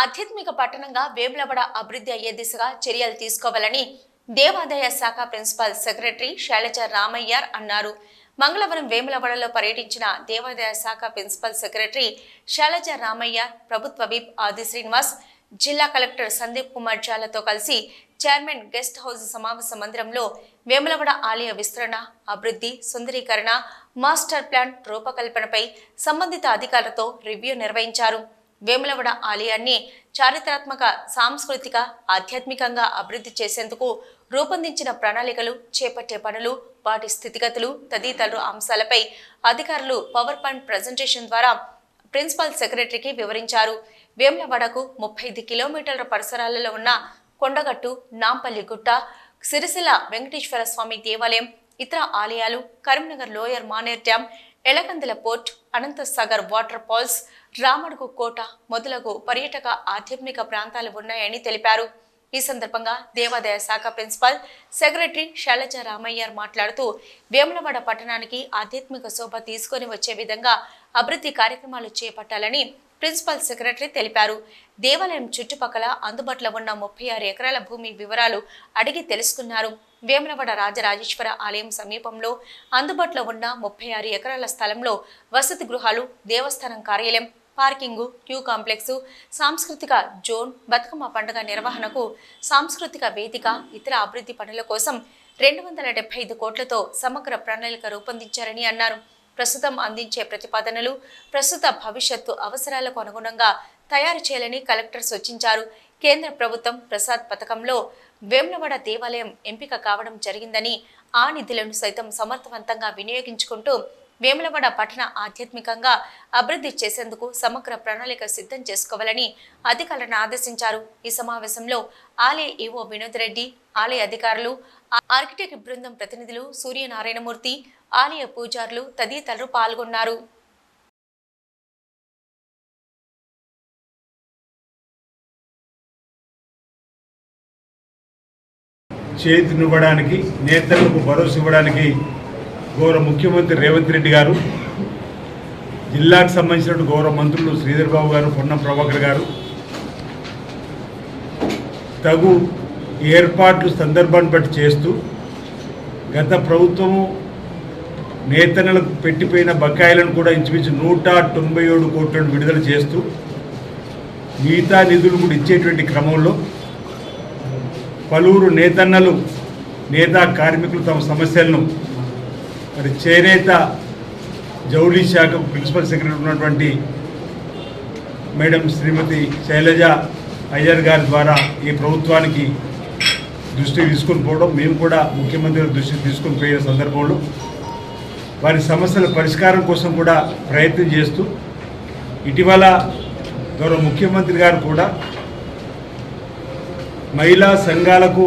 ఆధ్యాత్మిక పట్టణంగా వేములవాడ అభివృద్ధి అయ్యే దిశగా చర్యలు తీసుకోవాలని దేవాదాయ శాఖ ప్రిన్సిపల్ సెక్రటరీ శైలజ రామయ్యార్ అన్నారు. మంగళవారం వేములవాడలో పర్యటించిన దేవాదాయ శాఖ ప్రిన్సిపల్ సెక్రటరీ శైలజ రామయ్యార్ ప్రభుత్వ విప్ ఆది శ్రీనివాస్ జిల్లా కలెక్టర్ సందీప్ కుమార్ జాలతో కలిసి చైర్మన్ గెస్ట్ హౌస్ సమావేశ మందిరంలో వేములవాడ ఆలయ విస్తరణ అభివృద్ధి సుందరీకరణ మాస్టర్ ప్లాన్ రూపకల్పనపై సంబంధిత అధికారులతో రివ్యూ నిర్వహించారు. వేములవడ ఆలయాన్ని చారిత్రాత్మక సాంస్కృతిక ఆధ్యాత్మికంగా అభివృద్ధి చేసేందుకు రూపొందించిన ప్రణాళికలు చేపట్టే పనులు వాటి స్థితిగతులు తదితర అంశాలపై అధికారులు పవర్ పాయింట్ ప్రజెంటేషన్ ద్వారా ప్రిన్సిపల్ సెక్రటరీకి వివరించారు. వేములవాడకు ముప్పై ఐదు కిలోమీటర్ల పరిసరాలలో ఉన్న కొండగట్టు నాంపల్లి గుట్ట సిరిసిల్ల వెంకటేశ్వర స్వామి దేవాలయం ఇతర ఆలయాలు Karimnagar lower Maner dam Elagandula fort Anantasagar water falls Ramadugu కోట మొదలగు పర్యాటక ఆధ్యాత్మిక ప్రాంతాలు ఉన్నాయని తెలిపారు. ఈ సందర్భంగా దేవాదాయ శాఖ ప్రిన్సిపల్ సెక్రటరీ శైలజ రామయ్యర్ మాట్లాడుతూ వేములవాడ పట్టణానికి ఆధ్యాత్మిక శోభ తీసుకొని వచ్చే విధంగా అభివృద్ధి కార్యక్రమాలు చేపట్టాలని ప్రిన్సిపల్ సెక్రటరీ తెలిపారు. దేవాలయం చుట్టుపక్కల అందుబాటులో ఉన్న ముప్పై ఆరు ఎకరాల భూమి వివరాలు అడిగి తెలుసుకున్నారు. వేములవాడ రాజరాజేశ్వర ఆలయం సమీపంలో అందుబాటులో ఉన్న ముప్పై ఆరు ఎకరాల స్థలంలో వసతి గృహాలు దేవస్థానం కార్యాలయం పార్కింగు క్యూ కాంప్లెక్స్ సాంస్కృతిక జోన్ బతుకమ్మ పండుగ నిర్వహణకు సాంస్కృతిక వేదిక ఇతర అభివృద్ధి పనుల కోసం రెండు వందల డెబ్బై ఐదు కోట్లతో సమగ్ర ప్రణాళిక రూపొందించారని అన్నారు. ప్రస్తుతం అందించే ప్రతిపాదనలు ప్రస్తుత భవిష్యత్తు అవసరాలకు అనుగుణంగా తయారు చేయాలని కలెక్టర్ సూచించారు. కేంద్ర ప్రభుత్వం ప్రసాద్ పథకంలో వేములవాడ దేవాలయం ఎంపిక కావడం జరిగిందని ఆ నిధులను సైతం సమర్థవంతంగా వినియోగించుకుంటూ వేములవాడ పట్టణ ఆధ్యాత్మికంగా అభివృద్ధి చేసేందుకు సమగ్ర ప్రణాళిక సిద్ధం చేసుకోవాలని అధికారులను ఆదేశించారు. ఈ సమావేశంలో ఆలయ ఈవో వినోద్ రెడ్డి ఆలయ అధికారులు ఆర్కిటెక్ట్ బృందం ప్రతినిధులు సూర్యనారాయణమూర్తి ఆలయ పూజారులు తదితరులు పాల్గొన్నారు. చేతినివ్వడానికి నేతలకు భరోసా ఇవ్వడానికి గౌరవ ముఖ్యమంత్రి రేవంత్ రెడ్డి గారు జిల్లాకు సంబంధించిన గౌరవ మంత్రులు శ్రీధర్ బాబు గారు పొన్నం ప్రభాకర్ గారు తగు ఏర్పాట్లు సందర్భాన్ని బట్టి చేస్తూ గత ప్రభుత్వము నేతన్నలకు పెట్టిపోయిన బకాయిలను కూడా ఇంచుమించు నూట తొంభై ఏడు కోట్లను విడుదల చేస్తూ మిగతా నిధులు కూడా ఇచ్చేటువంటి క్రమంలో పలువురు నేతన్నలు నేతా కార్మికులు తమ సమస్యలను మరి చేనేత జౌళి శాఖ ప్రిన్సిపల్ సెక్రటరీ ఉన్నటువంటి మేడం శ్రీమతి శైలజ అయ్యర్ గారి ద్వారా ఈ ప్రభుత్వానికి దృష్టికి తీసుకొని పోవడం మేము కూడా ముఖ్యమంత్రి దృష్టి దృష్టికి తీసుకొని పోయిన సందర్భంలో వారి సమస్యల పరిష్కారం కోసం కూడా ప్రయత్నం చేస్తూ ఇటీవల గౌరవ ముఖ్యమంత్రి గారు కూడా మహిళా సంఘాలకు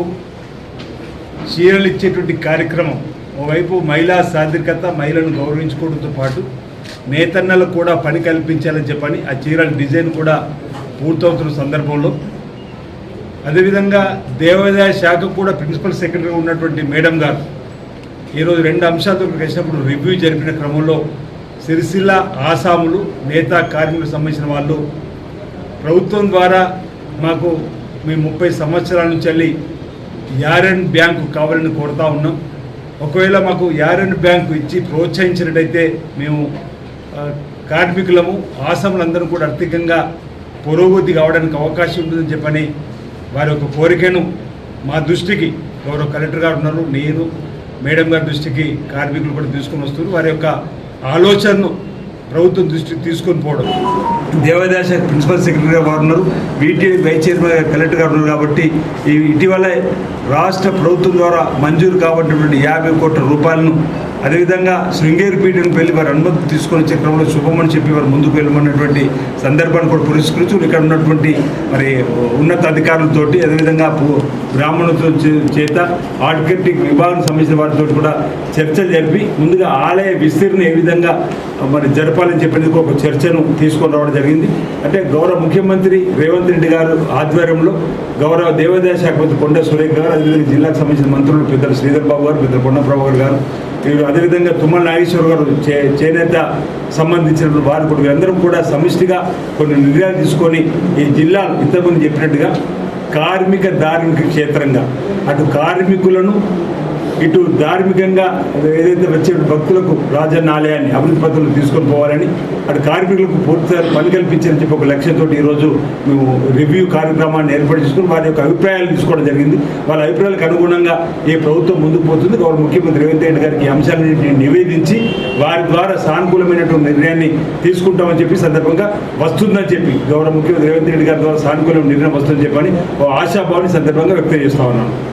చీరలు ఇచ్చేటువంటి కార్యక్రమం ఓవైపు మహిళా సాధికత మహిళను గౌరవించుకోవడంతో పాటు నేతన్నలకు కూడా పని కల్పించాలని చెప్పని ఆ చీరల డిజైన్ కూడా పూర్తవుతున్న సందర్భంలో. అదేవిధంగా దేవాదాయ శాఖకు కూడా ప్రిన్సిపల్ సెక్రటరీ ఉన్నటువంటి మేడం గారు ఈరోజు రెండు అంశాలతో ఇక్కడికి వచ్చినప్పుడు రివ్యూ జరిపిన క్రమంలో సిరిసిల్ల ఆసాములు నేతా కార్మికులకు సంబంధించిన వాళ్ళు ప్రభుత్వం ద్వారా మాకు మేము ముప్పై సంవత్సరాల నుంచి వెళ్ళి యారెన్ బ్యాంకు కావాలని కోరుతా ఉన్నాం. ఒకవేళ మాకు యారెన్ బ్యాంకు ఇచ్చి ప్రోత్సహించినట్టయితే మేము కార్మికులము ఆసములందరూ కూడా ఆర్థికంగా పురోగతి కావడానికి అవకాశం ఉంటుందని చెప్పని వారి యొక్క కోరికను మా దృష్టికి గౌరవ కలెక్టర్ గారు ఉన్నారు నేను మేడం గారి దృష్టికి కార్మికులు కూడా తీసుకొని వస్తున్నారు. వారి యొక్క ఆలోచనను ప్రభుత్వం దృష్టికి తీసుకొని పోవడం. దేవాదాయ శాఖ ప్రిన్సిపల్ సెక్రటరీ గారు ఉన్నారు. వీటి వైస్ చైర్మన్ గారు కలెక్టర్ గారు ఉన్నారు కాబట్టి ఇటీవలే రాష్ట్ర ప్రభుత్వం ద్వారా మంజూరు కాబట్టినటువంటి యాభై కోట్ల రూపాయలను అదేవిధంగా శృంగేరి పీఠం వెళ్ళి వారు అనుమతి తీసుకొని వచ్చే క్రమంలో శుభమని చెప్పి వారు ముందుకు వెళ్ళమన్నటువంటి సందర్భాన్ని కూడా పురస్కరించు ఇక్కడ ఉన్నటువంటి మరి ఉన్నత అధికారులతోటి అదేవిధంగా బ్రాహ్మణులతో చేత ఆర్కిటెక్ట్ విభాగం సంబంధించిన వారితో కూడా చర్చలు జరిపి ముందుగా ఆలయ విస్తీర్ణ ఏ విధంగా మరి చెప్పాలని చెప్పేందుకు ఒక చర్చను తీసుకొని రావడం జరిగింది. అంటే గౌరవ ముఖ్యమంత్రి రేవంత్ రెడ్డి గారు ఆధ్వర్యంలో గౌరవ దేవాదాయ శాఖ మంత్రి కొండ సురేఖ్ గారు అదేవిధంగా జిల్లాకు సంబంధించిన మంత్రులు పెద్దలు శ్రీధర్ బాబు గారు పెద్దలు కొండ ప్రభాకర్ గారు వీరు అదేవిధంగా తుమ్మల నాగేశ్వర గారు చే చేనేత సంబంధించిన వారు కూడా కూడా సమిష్టిగా కొన్ని నిర్ణయాలు తీసుకొని ఈ జిల్లా ఇంతకుముందు చెప్పినట్టుగా కార్మిక ధార్మిక క్షేత్రంగా అటు కార్మికులను ఇటు ధార్మికంగా ఏదైతే వచ్చే భక్తులకు రాజన్న ఆలయాన్ని అభివృద్ధి పత్రులు తీసుకొని పోవాలని అటు కార్మికులకు పూర్తిగా పని కల్పించాలని చెప్పి ఒక లక్ష్యంతో ఈరోజు మేము రివ్యూ కార్యక్రమాన్ని ఏర్పాటు చేసుకుని వారి యొక్క అభిప్రాయాలు తీసుకోవడం జరిగింది. వాళ్ళ అభిప్రాయాలకు అనుగుణంగా ఏ ప్రభుత్వం ముందుకు పోతుంది గౌరవ ముఖ్యమంత్రి రేవంత్ రెడ్డి గారికి ఈ అంశాన్ని నివేదించి వారి ద్వారా సానుకూలమైనటువంటి నిర్ణయాన్ని తీసుకుంటామని చెప్పి సందర్భంగా వస్తుందని చెప్పి గౌరవ ముఖ్యమంత్రి రేవంత్ రెడ్డి గారి ద్వారా సానుకూలమైన నిర్ణయం వస్తుందని చెప్పని ఓ ఆశాభావాన్ని సందర్భంగా వ్యక్తం చేస్తా ఉన్నాను.